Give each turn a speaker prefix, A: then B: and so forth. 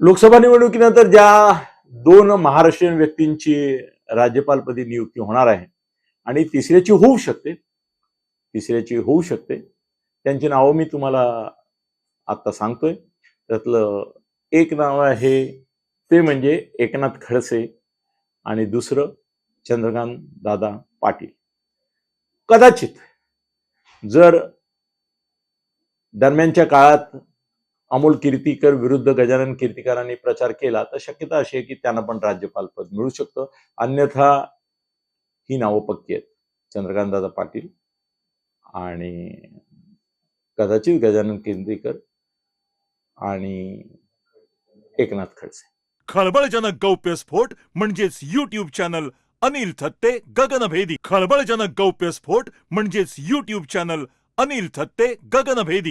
A: लोकसभा निवडणुकीनंतर ज्या दोन महाराष्ट्रीयन व्यक्तींची राज्यपालपदी नियुक्ती होणार आहे आणि तिसऱ्याची होऊ शकते तिसऱ्याची होऊ शकते त्यांची नावं मी तुम्हाला आत्ता सांगतोय. त्यातलं एक नाव आहे ते म्हणजे एकनाथ खडसे आणि दुसरं चंद्रकांत दादा पाटील. कदाचित जर दरम्यानच्या काळात अमोल कीर्तीकर विरुद्ध गजानन कीर्तीकरांनी प्रचार केला तर शक्यता अशी आहे की त्यांना पण राज्यपाल पद मिळू शकतं. अन्यथा ही नावं पक्की आहेत. चंद्रकांतदादा पाटील आणि कदाचित गजानन कीर्तीकर आणि एकनाथ खडसे.
B: खळबळजनक गौप्यस्फोट म्हणजेच युट्यूब चॅनल अनिल थत्ते गगनभेदी. खळबळजनक गौप्यस्फोट म्हणजेच युट्यूब चॅनल अनिल थत्ते गगनभेदी.